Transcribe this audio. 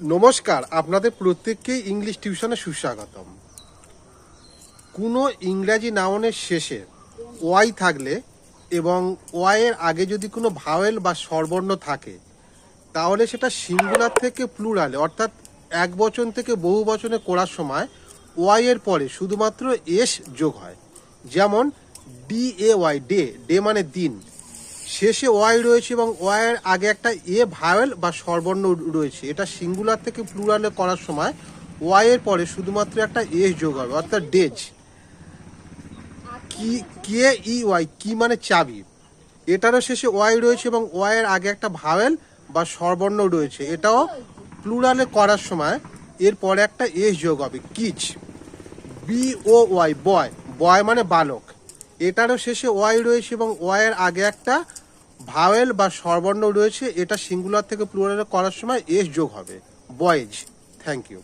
নমস্কার, আপনাদের প্রত্যেককেই ইংলিশ টিউশনে সুস্বাগতম। কোনো ইংরাজি নাউনের শেষে ওয়াই থাকলে এবং ওয়াইয়ের আগে যদি কোনো ভাওয়েল বা স্বরবর্ণ থাকে, তাহলে সেটা সিঙ্গুলার থেকে প্লুরালে, অর্থাৎ এক বচন থেকে বহু বচনে করার সময় ওয়াই এর পরে শুধুমাত্র এস যোগ হয়। যেমন D A Y, day day মানে দিন। শেষে ওয়াই রয়েছে এবং ওয়াইয়ের আগে একটা এ ভাওয়েল বা স্বরবর্ণ রয়েছে। এটা সিঙ্গুলার থেকে প্লুরালে করার সময় ওয়াই এর পরে শুধুমাত্র একটা এ যোগ হবে, অর্থাৎ ডেজ। কি, কে ই ওয়াই, কি মানে চাবি? এটারও শেষে ওয়াই রয়েছে এবং ওয়াইয়ের আগে একটা ভাওয়েল বা স্বরবর্ণ রয়েছে। এটাও প্লুরালে করার সময় এর পরে একটা এস যোগ হবে। কিচ, B O Y, boy. Boy মানে বালক। এটারও শেষে ওয়াই রয়েছে এবং ওয়াইয়ের আগে একটা ভাওয়েল বা স্বরবর্ণ রয়েছে। এটা সিঙ্গুলার থেকে প্লুরালে করার সময় এস যোগ হবে। Boys thank you